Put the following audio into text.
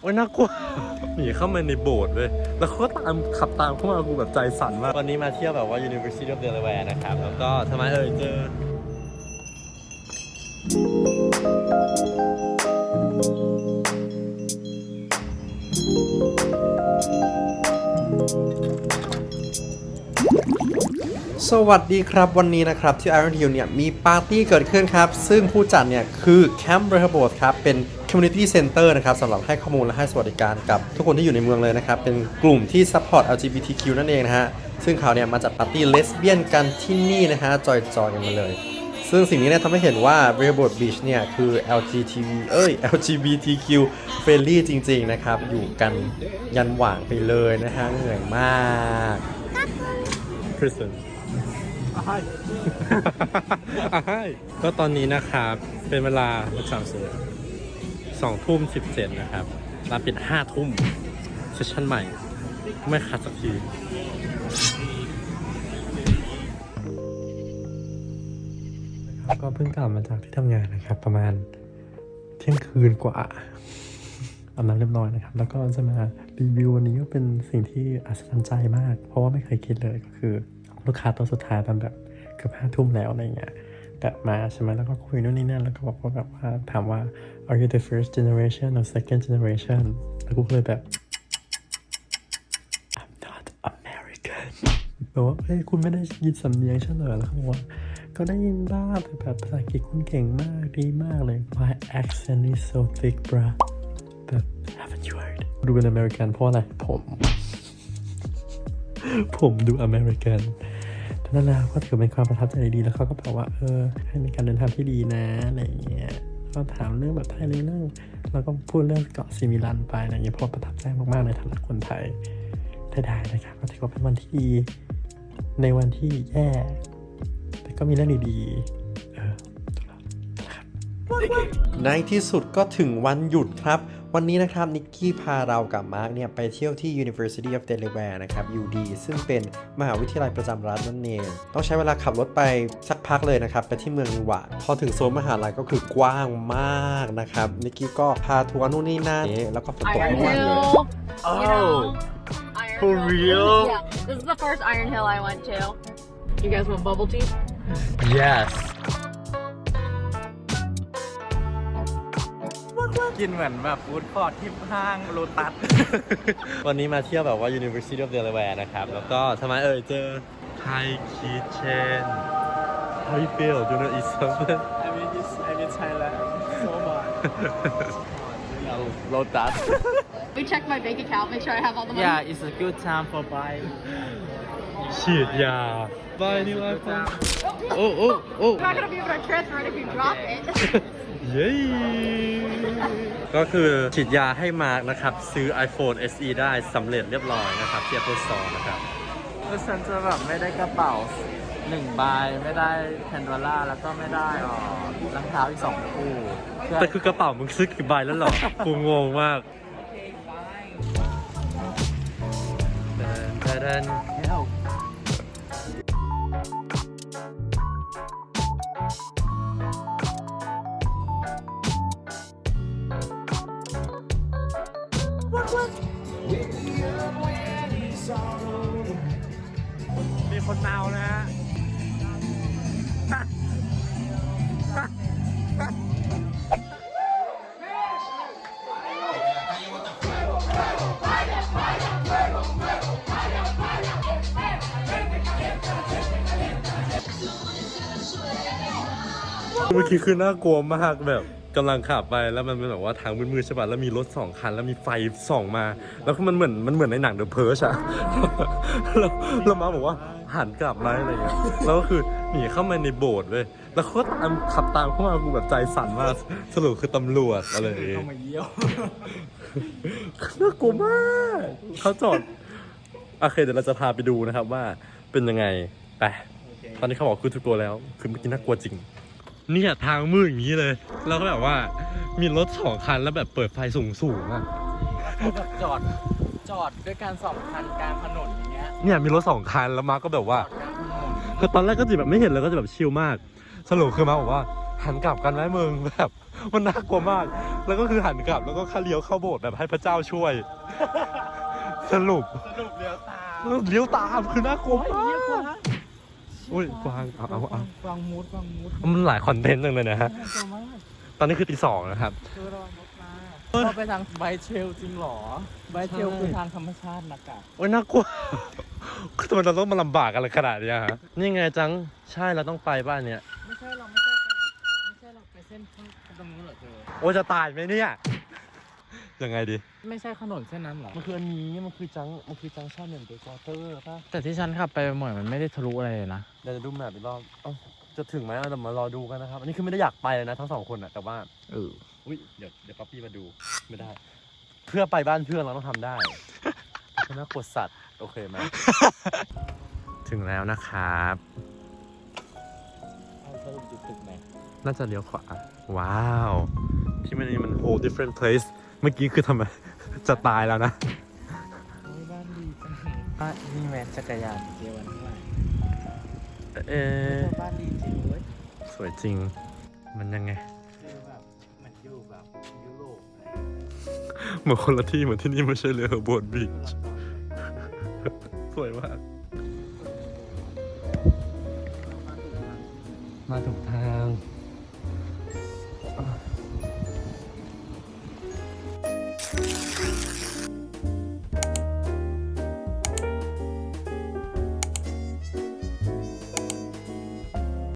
โอ้ยน่ากลัว หนีเข้ามาในโบสถ์เลย แล้วเขาก็ตามขับตามเข้ามากูแบบใจสั่นมาก วันนี้มาเที่ยวแบบว่า University of Delaware นะครับ แล้วก็ทำไมเอ่ยเจอ สวัสดีครับวันนี้นะครับ ที่ Iron Hill เนี่ยมีปาร์ตี้เกิดขึ้นครับ ซึ่งผู้จัดเนี่ยคือแคมป์เรฮโบดครับ เป็น Community Center นะครับสำหรับให้ข้อมูลและให้สวัสดิการกับทุกคนที่อยู่ในเมืองเลยนะครับ เป็นกลุ่มที่ support LGBTQ นั่นเองนะฮะ ซึ่งเขาเนี่ยมาจัดปาร์ตี้เลสเบี้ยนกันที่นี่นะฮะ จอยๆกันมาเลย ซึ่งสิ่งนี้เนี่ยทำให้เห็นว่า r e h o b o t Beach เนี่ยคือ LGBT เอ้ย LGBTQ friendly จริง ๆ นะครับ อยู่กันยันหว่างไปเลยนะฮะเหนื่อยมาก Kristen ก็ตอนนี้นะครับ เป็นเวลาสามสิบสองทุ่มสิบเจ็ดนะครับร้านปิดห้าทุ่มเซสชั่นใหม่ ไม่ขาดสักทีก็เพิ่งกลับมาจากที่ทำงานนะครับ ประมาณเที่ยงคืนกว่าอาบน้ำเรียบร้อยนะครับ แล้วก็จะมารีวิววันนี้ก็เป็นสิ่งที่อัศจรรย์ใจมาก เพราะว่าไม่เคยคิดเลยก็คือ ลูกค้าตัวสุดท้ายตอนแบบเกือบห้าทุ่มแล้วอะไรเงี้ยแบบมาใช่ไหมแล้วก็คุยนู่นนี่นั่นแล้วก็บอกว่าแบบว่าถามว่า are you the first generation or second generation แล้วกูเลยแบบ I'm not American แบบว่าเฮ้ยคุณไม่ได้ยินสำเนียงฉันเหรอแล้วเขาบอกว่าก็ได้ยินบ้างแต่แบบภาษาอังกฤษคุณเก่งมากดีมากเลย My accent is so thick bruh แบบ haven't you heard ดูเป็นอเมริกันเพราะอะไรผม ผมดูอเมริกัน แต่นั่นแหละก็ถือเป็นความประทับใจดีแล้วเขาก็บอกว่าเออ ให้มีการเดินทางที่ดีนะอะไรเงี้ยก็ถามเรื่องแบบไทยเรื่องแล้วก็พูดเรื่องเกาะซิมิลันไปอะไรเงี้ยเพราะประทับใจมากๆในฐานะคนไทยได้ๆนะครับก็ถือว่าเป็นวันที่ดีในวันที่แย่ แต่ก็มีเรื่องดีๆเออในที่สุดก็ถึงวันหยุดครับ วันนี้นะครับนิกกี้พาเรากับมาร์กเนี่ยไปเที่ยวที่ University of Delaware นะครับ UD ซึ่งเป็นมหาวิทยาลัยประจำรัฐนั่นเอง ต้องใช้เวลาขับรถไปสักพักเลยนะครับ ไปที่เมืองนิวาพอถึงโซนมหาลัยก็คือกว้างมากนะครับนิกกี้ก็พาทัวร์นู่นนี่นั่นแล้วก็ฝนตก Iron ทั้งวันเลย Hill. Oh, you know, Iron for Hill. real? Yeah, this is the first Iron Hill I went to. You guys want bubble tea? yes กินเหมือนแบบฟู้ดคอร์ทที่ห้างโลตัส วันนี้มาเที่ยวแบบว่า University of Delaware นะครับ แล้วก็ทำไมเอ่ยเจอ Thai Kitchen How you feel do you know eat something I mean this I mean Thailand so much โลตัส We checked my bank account, make sure I have all the money. yeah it's a good time for buy ฉีดยาบายนี่ไลฟ์โอ้โอ้โอ้ We're not gonna be able to transfer it if you drop it. เย้ก็คือฉีดยาให้มาร์กนะครับ ซื้อ iPhone SE ได้สำเร็จเรียบร้อยนะครับที่ Apple Store นะครับ แล้วฉันจะแบบไม่ได้กระเป๋าหนึ่งใบไม่ได้แพนดอล่าแล้วก็ไม่ได้อ๋อรองเท้าอีกสองคู่เพื่อแต่คือกระเป๋ามึงซื้อกี่ใบแล้วเหรอ กูงงมากดันดันแมีคนเมานะฮะเมื่อกี้คือน่ากลัวมากแบบ กำลังขับไปแล้วมันเป็นแบบว่าทางมืดๆใช่ป่ะแล้วมีรถสองคันแล้วมีไฟส่องมา แล้วคือมันเหมือนมันเหมือนในหนังเดอะเพิร์ชอะแล้วแล้วมาบอกว่าหันกลับไหมอะไรเงี้ยแล้วก็คือหนีเข้ามาในโบสถ์เลย แล้วเขาก็ตามขับตามเข้ามากูแบบใจสั่นมากสรุปคือตำรวจอะไรอย่างเงี้ย เข้ามาเยี่ยว น่ากลัวมากเขาจอดโอเคเดี๋ยวเราจะพาไปดูนะครับว่าเป็นยังไงไปตอนนี้เขาบอกคือทุกตัวแล้ว คือเมื่อกี้น่ากลัวจริง เนี่ยทางมืดอย่างนี้เลย แล้วก็แบบว่ามีรถสองคันแล้วแบบเปิดไฟสูงสูงๆอะเขาแบบจอดจอดด้วยการสองคันกลางถนนอย่างเงี้ยเนี่ยมีรถสองคันแล้วมาร์คก็แบบว่าจอดกลางถนนคือตอนแรกก็จะแบบไม่เห็นเลยก็จะแบบชิลมาก สรุปคือมาบอกว่าหันกลับกันไหมมึงแบบมันน่ากลัวมาก แล้วก็คือหันกลับแล้วก็เข้าเลี้ยวเข้าโบสถ์แบบให้พระเจ้าช่วย สรุปสรุปเลี้ยวตามเลี้ยวตามคือน่ากลัวโอ้ยมาเยี่ยกกว่า อุ้ยกวางเอาเอาเอากวางมูดกวางมูดมันหลายคอนเทนต์จังเลยนะฮะน่ากลัวมากตอนนี้คือตีสองนะครับ คือระวังรถมาเราไปทางไบเชลจริงเหรอไบเชลคือทางธรรมชาตินะกะโอ้ยน่ากลัวคือทำไมเราต้องมาลำบากอะไรขนาดเนี้ยฮะ นี่ไงจัง ใช่เราต้องไปบ้านเนี้ย ไม่ใช่เราไม่ใช่ไปไม่ใช่เราไปเส้นตรงนู้นเหรอเธอ โอ้ยจะตายไหมเนี่ย ยังไงดี ไม่ใช่ถนนเส้นนั้นเหรอ มันคืออันนี้มันคือจังมันคือจังชั่นเหมือนเบกอเตอร์ป่ะแต่ที่ฉันขับไปเหมือนมันไม่ได้ทะลุอะไรเลยนะเดี๋ยวจะดูแมพอีกรอบเอ้าจะถึงไหมเรามารอดูกันนะครับ อันนี้คือไม่ได้อยากไปเลยนะทั้งสองคนอะแต่ว่าเอออุ้ยเดี๋ยวเดี๋ยวป๊อปปี้มาดูไม่ได้ เพื่อไปบ้านเพื่อนเราต้องทำได้คณะกดสัตว์โอเคไหมถึงแล้วนะครับ เอาสรุปจุดตึกไหนน่าจะเลี้ยวขวา ว้าว ที่มันนี่มัน whole different place เมื่อกี้คือทำไม จะตายแล้วนะโอ้ยบ้านดีจังบ้านนี่แมนจักรยานเดียวกันเท่าไหร่เอ๊ะบ้านดีจริงเว้ยสวยจริง มันยังไง คือแบบมันอยู่แบบยุโรปอะไรเหมือนคนละที่เหมือนที่นี่ไม่ใช่เรือโบนบีชสวยมาก มาถูกทาง